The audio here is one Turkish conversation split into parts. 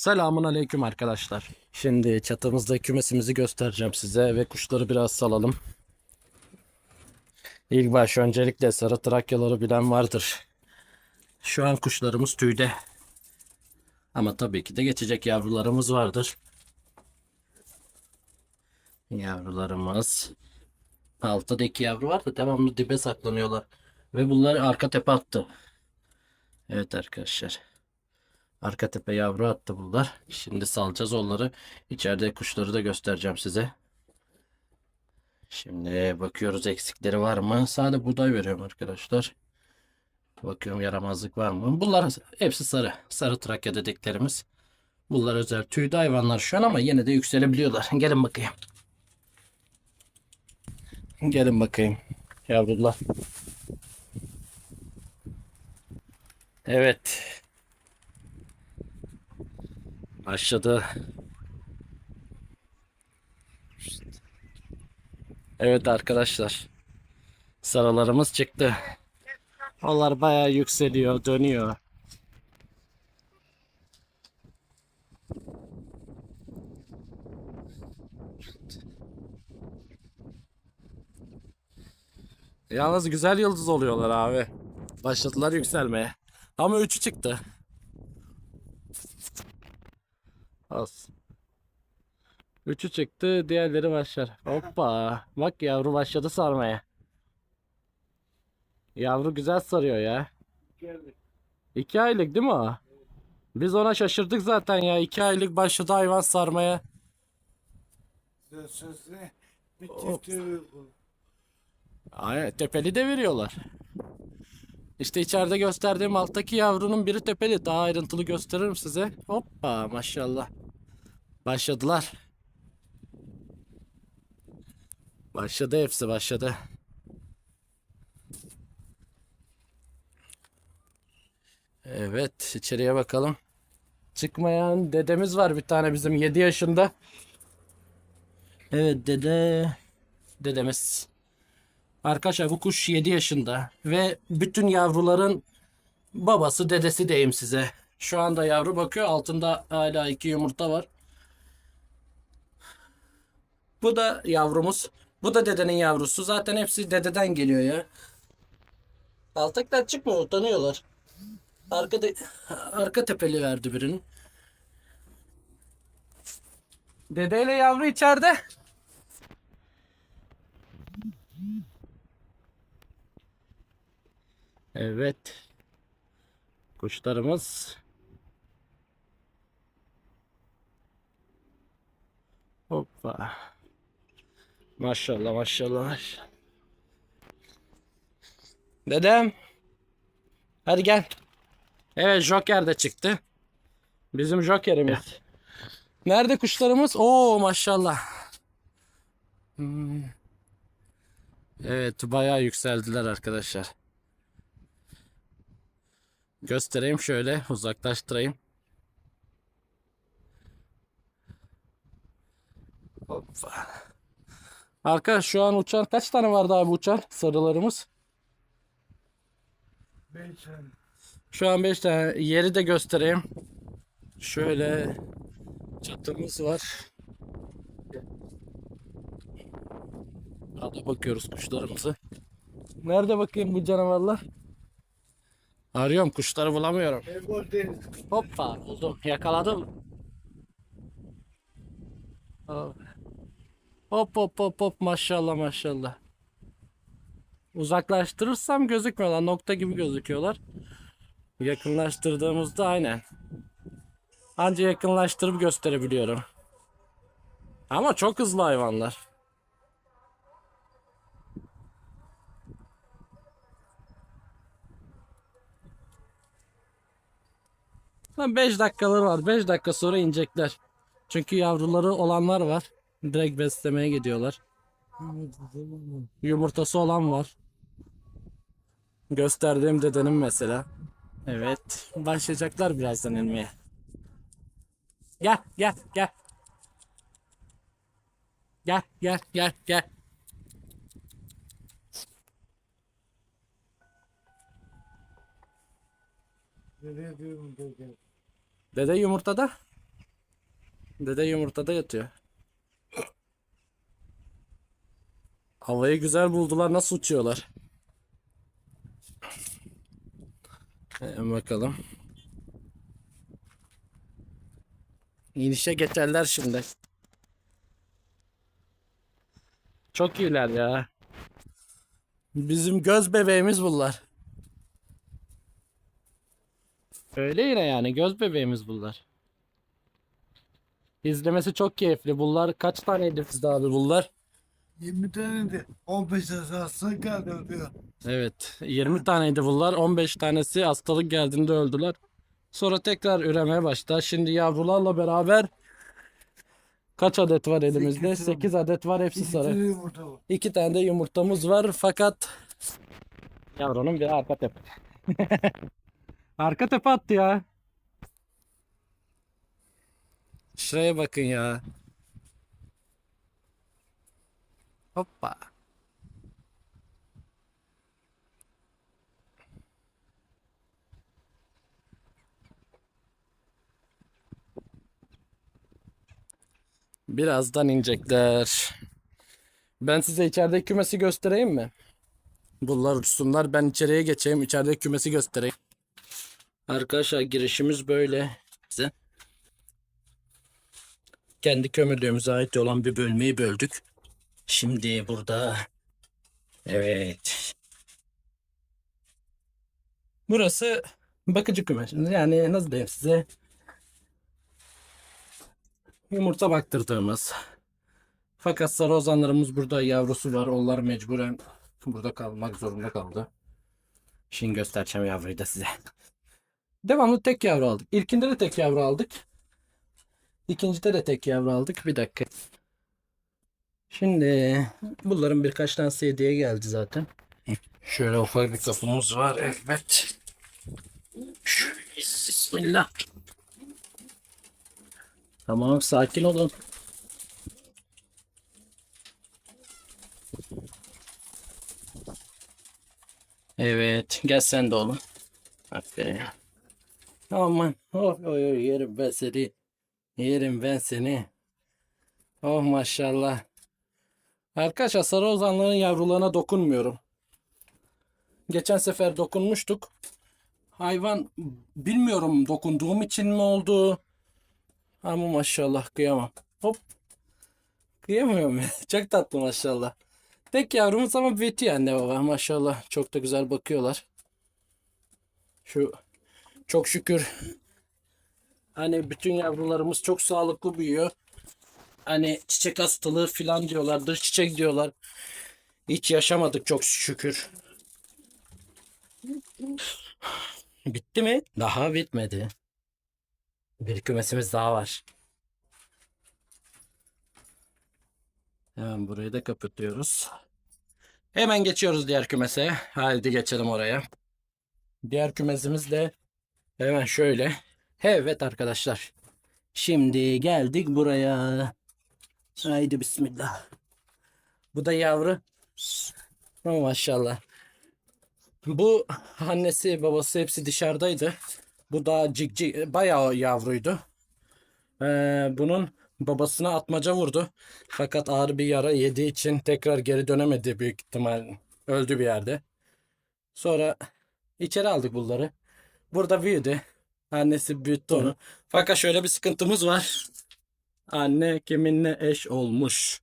Selamun aleyküm arkadaşlar. Şimdi çatımızda kümesimizi göstereceğim size ve kuşları biraz salalım. İlk baş öncelikle sarı trakyaları bilen vardır. Şu an kuşlarımız tüyde. Ama tabii ki de geçecek yavrularımız vardır. Yavrularımız. Altta iki yavru var da devamlı dibe saklanıyorlar. Ve bunlar arka tepe attı. Evet arkadaşlar. Arka tepe yavru attı bunlar. Şimdi salacağız onları. İçeride kuşları da göstereceğim size. Şimdi bakıyoruz eksikleri var mı? Sade buğday veriyorum arkadaşlar. Bakıyorum yaramazlık var mı? Bunlar hepsi sarı. Sarı Trakya dediklerimiz. Bunlar özel tüylü hayvanlar şu an ama yine de yükselebiliyorlar. Gelin bakayım. Gelin bakayım. Yavrular. Evet. Başladı. Evet arkadaşlar. Sarılarımız çıktı. Onlar bayağı yükseliyor, dönüyor. Yalnız güzel yıldız oluyorlar abi. Başladılar yükselmeye. Ama üçü çıktı. Az. Üçü çıktı, diğerleri başlar. Hoppa. Bak yavru başladı sarmaya. Yavru güzel sarıyor ya. İki aylık değil mi o? Biz ona şaşırdık zaten ya. İki aylık başladı hayvan sarmaya. Sözde tepeli de veriyorlar. İşte içeride gösterdiğim alttaki yavrunun biri tepeli. Daha ayrıntılı gösteririm size. Hoppa maşallah. Başladılar. Başladı hepsi başladı. Evet içeriye bakalım. Çıkmayan dedemiz var bir tane bizim 7 yaşında. Evet dede. Dedemiz. Arkadaşlar bu kuş 7 yaşında ve bütün yavruların babası dedesi diyeyim size. Şu anda yavru bakıyor altında hala iki yumurta var. Bu da yavrumuz. Bu da dedenin yavrusu. Zaten hepsi dededen geliyor ya. Altaklar çıkmıyor utanıyorlar. Arka, de- arka tepeli verdi birinin. Dedeyle yavru içeride. Evet. Kuşlarımız. Hoppa. Maşallah maşallah. maşallah. Dedem. Hadi gel. Evet Joker de çıktı. Bizim Joker'imiz. Nerede kuşlarımız? Oo maşallah. Hmm. Evet bayağı yükseldiler arkadaşlar. Göstereyim şöyle uzaklaştırayım. Hoppa. Arka şu an uçan kaç tane vardı abi uçan sarılarımız? beş tane. Şu an 5 tane yeri de göstereyim. Şöyle çatımız var. Hadi bakıyoruz kuşlarımızı. Nerede bakayım bu canavarlar? Arıyorum kuşları bulamıyorum. Hoppa buldum yakaladım. Hop hop hop hop, hop. maşallah maşallah. Uzaklaştırırsam gözükmüyorlar nokta gibi gözüküyorlar. Yakınlaştırdığımızda aynen. Anca yakınlaştırıp gösterebiliyorum. Ama çok hızlı hayvanlar. Lan 5 dakikaları var. 5 dakika sonra inecekler. Çünkü yavruları olanlar var. Direkt beslemeye gidiyorlar. Yumurtası olan var. Gösterdiğim dedenim mesela. Evet. Başlayacaklar birazdan inmeye. Gel gel gel. Gel gel gel gel. Dede yumurtada. Dede yumurtada yatıyor. Havayı güzel buldular. Nasıl uçuyorlar? Hemen bakalım. İnişe geçerler şimdi. Çok iyiler ya. Bizim göz bebeğimiz bunlar. Öyle yine yani göz bebeğimiz bunlar. İzlemesi çok keyifli. Bunlar kaç taneydi bizde abi bunlar? 20 tane de 15 esasına geldi diyor. Evet 20 taneydi bunlar. 15 tanesi hastalık geldiğinde öldüler. Sonra tekrar üremeye başladı. Şimdi yavrularla beraber kaç adet var elimizde? Sekiz 8 adet var hepsi İki sarı. tane yumurta var. İki tane de yumurtamız var fakat yavrunun bir arka tepe. arka tepe attı ya. Şuraya bakın ya. Hoppa. Birazdan inecekler. Ben size içerideki kümesi göstereyim mi? Bunlar uçsunlar. Ben içeriye geçeyim. İçerideki kümesi göstereyim. Arkadaşlar girişimiz böyle. Bize. Kendi kömürlüğümüze ait olan bir bölmeyi böldük. Şimdi burada. Evet. Burası bakıcı kümes. Yani nasıl diyeyim size? Yumurta baktırdığımız. Fakat sarı ozanlarımız burada yavrusu var. Onlar mecburen burada kalmak zorunda kaldı. Şimdi göstereceğim yavruyu da size. Devamlı tek yavru aldık. İlkinde de tek yavru aldık. İkincide de tek yavru aldık. Bir dakika. Şimdi bunların birkaç tanesi hediye geldi zaten. Şöyle ufak bir kapımız var. Evet. Şöyle, Bismillah. Tamam sakin olun. Evet. Gel sen de oğlum. Aferin. Aman. Oh, oy, oy, yerim ben seni. Yerim ben seni. Oh maşallah. Arkadaşlar sarı ozanların yavrularına dokunmuyorum. Geçen sefer dokunmuştuk. Hayvan bilmiyorum dokunduğum için mi oldu? Ama maşallah kıyamam. Hop. Kıyamıyorum ya. Çok tatlı maşallah. Tek yavrumuz ama büyütüyor anne baba. Maşallah çok da güzel bakıyorlar. Şu çok şükür hani bütün yavrularımız çok sağlıklı büyüyor. Hani çiçek hastalığı falan diyorlar. Dış çiçek diyorlar. Hiç yaşamadık çok şükür. Bitti mi? Daha bitmedi. Bir kümesimiz daha var. Hemen burayı da kapatıyoruz. Hemen geçiyoruz diğer kümese. Haydi geçelim oraya. Diğer kümesimiz de hemen şöyle. Evet arkadaşlar. Şimdi geldik buraya. Haydi bismillah. Bu da yavru. Oh, maşallah. Bu annesi babası hepsi dışarıdaydı. Bu da cik cik bayağı yavruydu. Ee, bunun babasına atmaca vurdu. Fakat ağır bir yara yediği için tekrar geri dönemedi büyük ihtimal. Öldü bir yerde. Sonra içeri aldık bunları. Burada büyüdü. Annesi büyüttü onu. Fakat şöyle bir sıkıntımız var. Anne kiminle eş olmuş.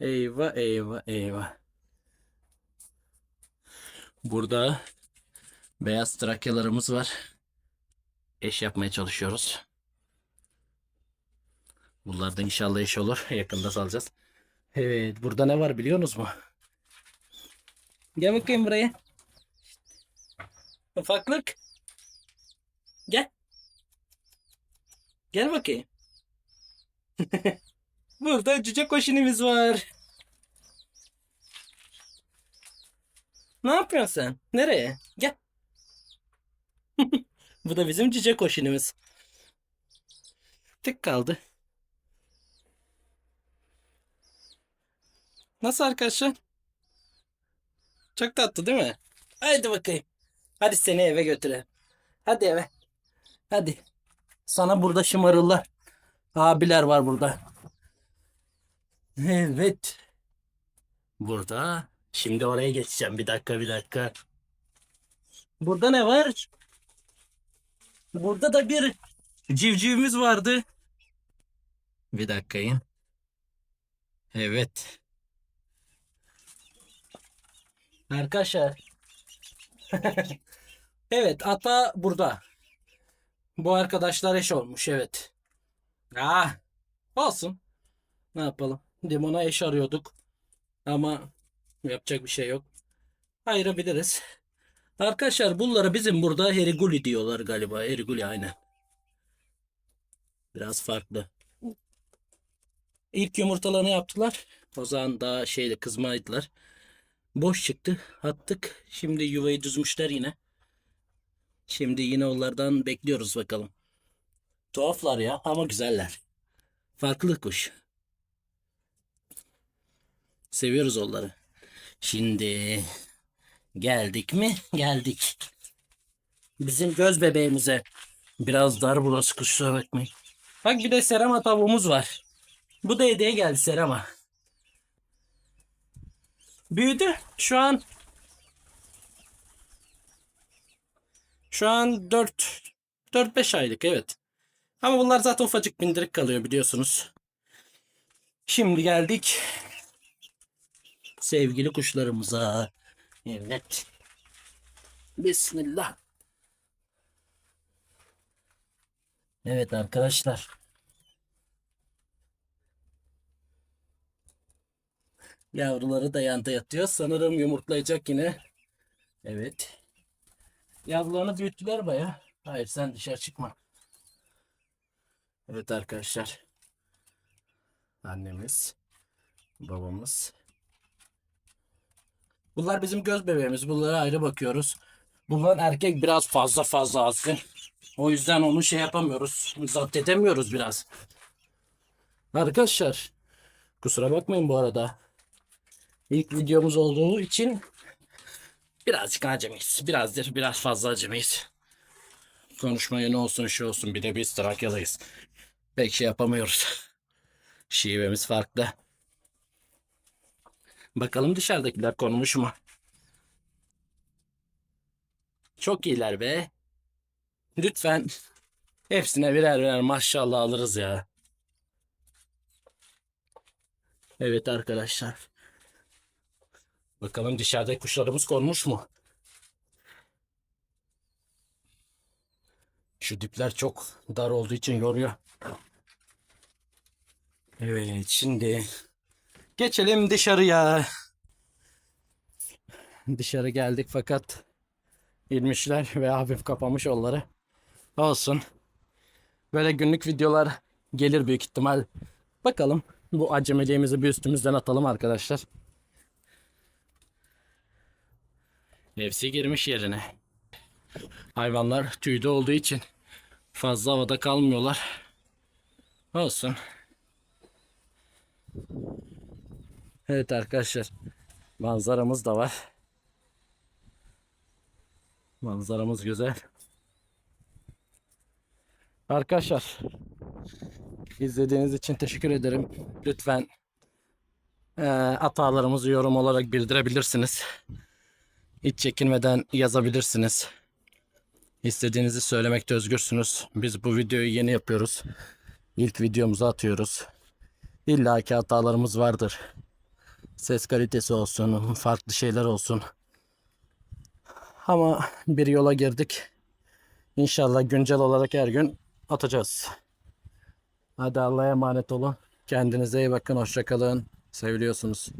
Eyvah eyvah eyvah. Burada beyaz trakyalarımız var. Eş yapmaya çalışıyoruz. Bunlar da inşallah eş olur. Yakında salacağız. Evet, burada ne var biliyorsunuz mu? Gel bakayım buraya. Ufaklık. Gel. Gel bakayım. Burada cüce koşunumuz var. Ne yapıyorsun sen? Nereye? Gel. Bu da bizim cüce koşunumuz. Tek kaldı. Nasıl arkadaşlar? Çok tatlı değil mi? Haydi bakayım. Hadi seni eve götürelim. Hadi eve. Hadi. Sana burada şımarırlar. Abiler var burada. Evet. Burada. Şimdi oraya geçeceğim. Bir dakika bir dakika. Burada ne var? Burada da bir civcivimiz vardı. Bir dakikayım. Evet. Arkadaşlar. evet ata burada. Bu arkadaşlar eş olmuş evet. Ah, olsun. Ne yapalım? Limona eş arıyorduk. Ama yapacak bir şey yok. Ayırabiliriz. Arkadaşlar bunlara bizim burada heriguli diyorlar galiba. Heriguli aynen. Biraz farklı. İlk yumurtalarını yaptılar. O zaman daha şeyle kızmaydılar. Boş çıktı. Attık. Şimdi yuvayı düzmüşler yine. Şimdi yine onlardan bekliyoruz bakalım. Tuhaflar ya ama güzeller. Farklı kuş. Seviyoruz onları. Şimdi geldik mi? Geldik. Bizim göz bebeğimize. Biraz dar burası kusura bakmayın. Bak bir de serama tavuğumuz var. Bu da hediye geldi serama. Büyüdü. Şu an Şu an 4 4-5 aylık evet. Ama bunlar zaten ufacık bindirik kalıyor biliyorsunuz. Şimdi geldik sevgili kuşlarımıza. Evet. Bismillah. Evet arkadaşlar. Yavruları da yanda yatıyor. Sanırım yumurtlayacak yine. Evet. Yavrularını büyüttüler baya. Hayır sen dışarı çıkma. Evet arkadaşlar. Annemiz. Babamız. Bunlar bizim göz bebeğimiz. Bunlara ayrı bakıyoruz. Bunların erkek biraz fazla fazla azgın. O yüzden onu şey yapamıyoruz. Zapt edemiyoruz biraz. Arkadaşlar. Kusura bakmayın bu arada. İlk videomuz olduğu için birazcık acemiyiz. Birazdır biraz fazla acemiyiz. Konuşmaya ne olsun şu olsun bir de biz Trakyalıyız. Pek şey yapamıyoruz. Şivemiz farklı. Bakalım dışarıdakiler konmuş mu? Çok iyiler be. Lütfen hepsine birer birer maşallah alırız ya. Evet arkadaşlar. Bakalım dışarıdaki kuşlarımız konmuş mu? Şu dipler çok dar olduğu için yoruyor. Evet şimdi geçelim dışarıya. Dışarı geldik fakat inmişler ve hafif kapamış onları. Olsun. Böyle günlük videolar gelir büyük ihtimal. Bakalım bu acemiliğimizi bir üstümüzden atalım arkadaşlar. Hepsi girmiş yerine. Hayvanlar tüyde olduğu için fazla havada kalmıyorlar. Olsun. Evet arkadaşlar. Manzaramız da var. Manzaramız güzel. Arkadaşlar izlediğiniz için teşekkür ederim. Lütfen eee hatalarımızı yorum olarak bildirebilirsiniz. Hiç çekinmeden yazabilirsiniz. İstediğinizi söylemekte özgürsünüz. Biz bu videoyu yeni yapıyoruz. İlk videomuzu atıyoruz. İlla ki hatalarımız vardır. Ses kalitesi olsun, farklı şeyler olsun. Ama bir yola girdik. İnşallah güncel olarak her gün atacağız. Hadi Allah'a emanet olun. Kendinize iyi bakın. Hoşçakalın. Seviliyorsunuz.